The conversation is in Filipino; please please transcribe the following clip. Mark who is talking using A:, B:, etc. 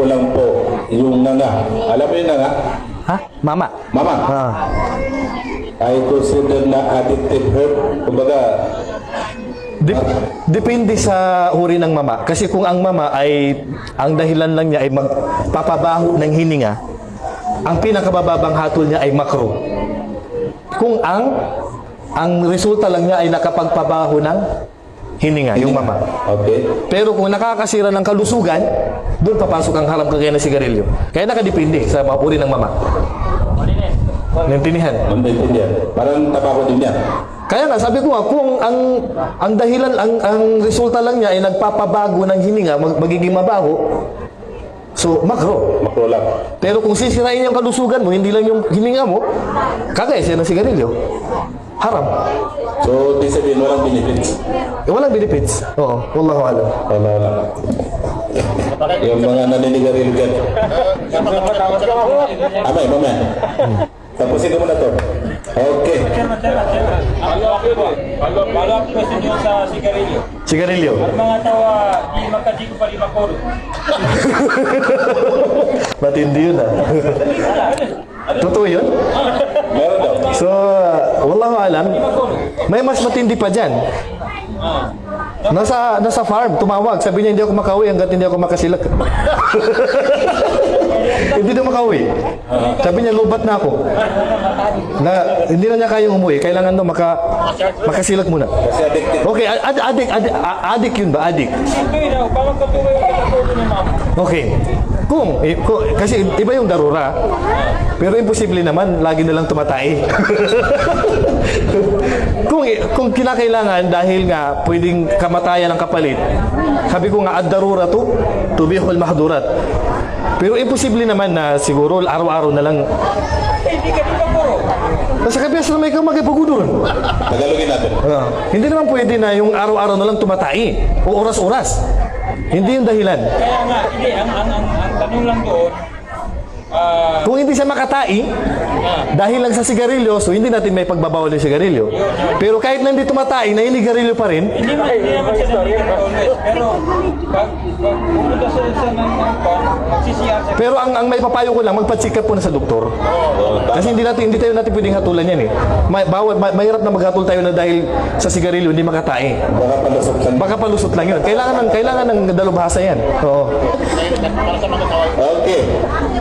A: Alam mo yun na nga,
B: Ha? Mama.
A: Mama,
B: Ah.
A: I consider na addictive herb. Kumbaga,
B: Dep- depende sa uri ng mama. Kasi kung ang mama ay, ang dahilan lang niya ay magpapabaho ng hininga, ang pinakabababang hatol niya ay makro. Kung ang ang resulta lang niya ay nakapagpabaho ng hininga, yung mama.
A: okay.
B: Pero kung nakakasira ng kalusugan, doon papasok ang haram kagaya ng sigarilyo. Kaya nakadepende sa uri ng mama. Naintindihan?
A: Maintindihan. Parang tabako din yan.
B: Kaya nga, sabi ko nga, kung ang, ang dahilan, ang, ang resulta lang niya ay nagpapabago ng hininga, mag, magiging mabaho, so, makro.
A: Makro lang.
B: Pero kung sisirain yung kalusugan mo, hindi lang yung hininga mo, kagaya siya ng sigarilyo, haram.
A: So, di sabihin, walang benefits.
B: Eh, walang benefits. Oo, wallahu alam.
A: Wala, wala. Yung mga naninigarilyo dyan. Amay, mamaya. Tapusin ko muna to. Okay.
C: Follow-up question nyo sa sigarilyo.
B: Sigarilyo.
C: Mga tawa, di makadigo pa lima koro.
B: Matindi yun ah. Totoo yun? So, uh, wallahu alam, may mas matindi pa dyan. Nasa nasa farm, tumawag. Sabi niya, hindi ako makauwi hanggat hindi ako makasilak. hindi na makauwi. Sabi niya, lubat na ako. Na, hindi na niya kayang umuwi. Kailangan daw maka, makasilak muna. Okay, ad adik, adik, adik yun ba? Adik. Okay. Kung, eh, kung, kasi iba yung darura. Pero imposible naman, lagi na lang tumatay. kung, kung kinakailangan dahil nga pwedeng kamatayan ng kapalit, sabi ko nga, ad-darura to, tubihul mahdurat. Pero imposible naman na siguro araw-araw na lang.
C: Eh, di ka di ba koro?
B: Nasa kabias na may kamagipagudon.
A: Tagalogin natin.
B: Ah, hindi naman pwede na yung araw-araw na lang tumatay o oras-oras. Hindi yung dahilan.
C: Kaya nga, hindi, ang, ang, ang, ang tanong lang doon, ah,
B: Kung hindi siya makatai, dahil lang sa sigarilyo, so hindi natin may pagbabawal ng sigarilyo. Pero kahit na hindi tumatai, naninigarilyo pa rin,
C: hindi man, hindi naman siya always. Pero, pag, pumunta sa sa ng ng pan, magsisiyar sa
B: pero ang, ang may papayo ko lang, magpa-check up po na sa doktor. Kasi hindi natin hindi tayo natin pwedeng hatulan yan eh. May, bawal, ma- mahirap na maghatol tayo na dahil sa sigarilyo hindi makatai.
A: Baka palusok sa...
B: Baka palusot lang yun. Kailangan ng kailangan ng dalubhasa yan. Oo.
A: Okay.